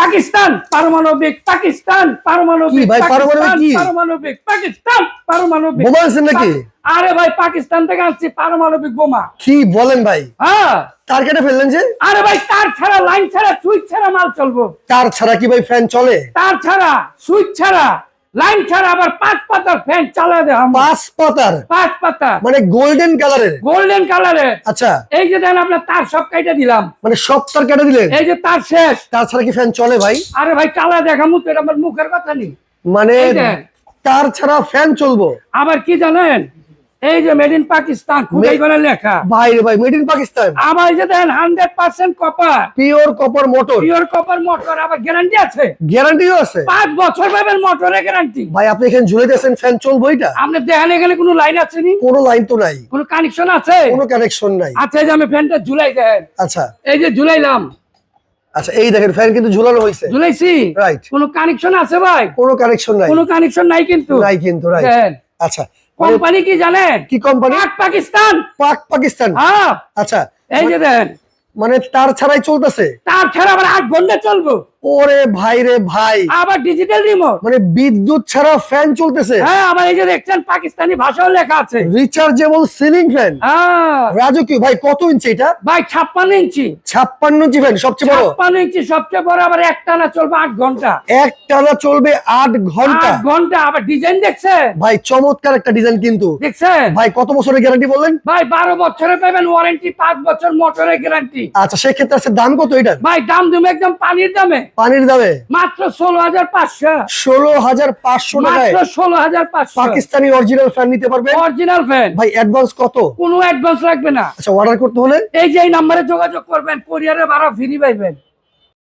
পাকিস্তান পারমাণবিক পাকিস্তান পারমাণবিক ভাই, পারমাণবিক পাকিস্তান, কি? পারমাণবিক পাকিস্তান পারমাণবিক বোমা আনছেন নাকি? আরে ভাই পাকিস্তান থেকে আনছি পারমাণবিক বোমা। কি বলেন ভাই? হ্যাঁ। তার কেটে ফেললেন যে? আরে ভাই তার ছাড়া লাইন ছাড়া সুইচ ছাড়া মাল চলবো। তার ছাড়া কি ভাই ফ্যান চলে? তার ছাড়া সুইচ ছাড়া। লাইন ছাড়া আবার পাঁচ পাতার ফ্যান চালা দেয় পাঁচ পাতার? পাঁচ পাতা মানে গোল্ডেন কালারের গোল্ডেন কালারের আচ্ছা। এই যে দেন আপনার তার সব কেটে দিলাম। মানে সব তার কেটে দিলেন? এই যে তার শেষ। তার ছাড়া কি ফ্যান চলে ভাই? আরে ভাই কালা দেখামু তো এটা আমার মুখের কথা নেই। মানে তার ছাড়া ফ্যান চলবো। আবার কি জানেন? এই যে মেড ইন পাকিস্তান খুবই করে লেখা। ভাই রে ভাই মেড ইন পাকিস্তান এই যে then hundred percent copper pure copper motor pure copper motor আবার গ্যারান্টি আছে? গ্যারান্টিও আছে। পাঁচ বছর পাবেন মোটরের গ্যারান্টি ভাই আপনি এখানে ঝুলাইতেছেন ফ্যান চলবো এটা আপনি দেখানে গেলে কোনো লাইন আছে নি? কোনো লাইন তো নাই। কোনো কানেকশন আছে? কোনো কানেকশন নাই। আচ্ছা এই যে আমি ফ্যানটা ঝুলাই দেন আচ্ছা। এই যে ঝুলাইলাম। আচ্ছা এই দেখেন ফ্যান কিন্তু ঝুলানো হয়েছে। ঝুলাইছি? রাইট কোনো কানেকশন আছে ভাই? কোনো কানেকশন নাই। কোনো কানেকশন নাই কিন্তু। নাই কিন্তু রাইট আচ্ছা কোম্পানি কি জানে কি কোম্পানি? পাক পাকিস্তান। পাক পাকিস্তান। হ্যাঁ। আচ্ছা এই যে দেন মানে তার ছাড়াই চলতেছে? তার ছাড়া আবার আট ঘণ্টা চলবো। ওরে ভাই রে ভাই। আবার ডিজিটাল রিমোট মানে বিদ্যুৎ ছাড়া ফ্যান চলতেছে। হ্যাঁ আবার এই যে দেখছেন পাকিস্তানি ভাষাও লেখা আছে। রিচার্জেবল সিলিং ফ্যান রাজকীয় ভাই কত ইঞ্চি এটা? ভাই ছাপ্পান্ন ইঞ্চি ছাপ্পান্ন ইঞ্চি ফ্যান সবচেয়ে বড়। ছাপ্পান্ন ইঞ্চি সবচেয়ে বড় আবার একটানা চলবে আট ঘণ্টা। এক টানা চলবে আট ঘণ্টা। ঘণ্টা আবার ডিজাইন দেখছেন? ভাই চমৎকার একটা ডিজাইন কিন্তু। দেখছেন? ভাই কত বছরের গ্যারান্টি বললেন? ভাই বারো বছরে পাবেন ওয়ারেন্টি পাঁচ বছর মোটরের গ্যারান্টি আচ্ছা সেক্ষেত্রে আছে দাম কত এটার? ভাই দাম দেবো একদম পানির দামে। পানির দামে? মাত্র ষোলো হাজার পাঁচশো। ষোলো হাজার পাঁচশো মাত্র ষোলো হাজার পাঁচশো। পাকিস্তানি অরিজিনাল ফ্যান নিতে পারবে? অরিজিনাল ফ্যান ভাই অ্যাডভান্স কত? কোনো অ্যাডভান্স লাগবে না। আচ্ছা অর্ডার করতে হলে? এই যে এই নাম্বারে যোগাযোগ করবেন কোরিয়ারে ভাড়া ফ্রি পাইবেন।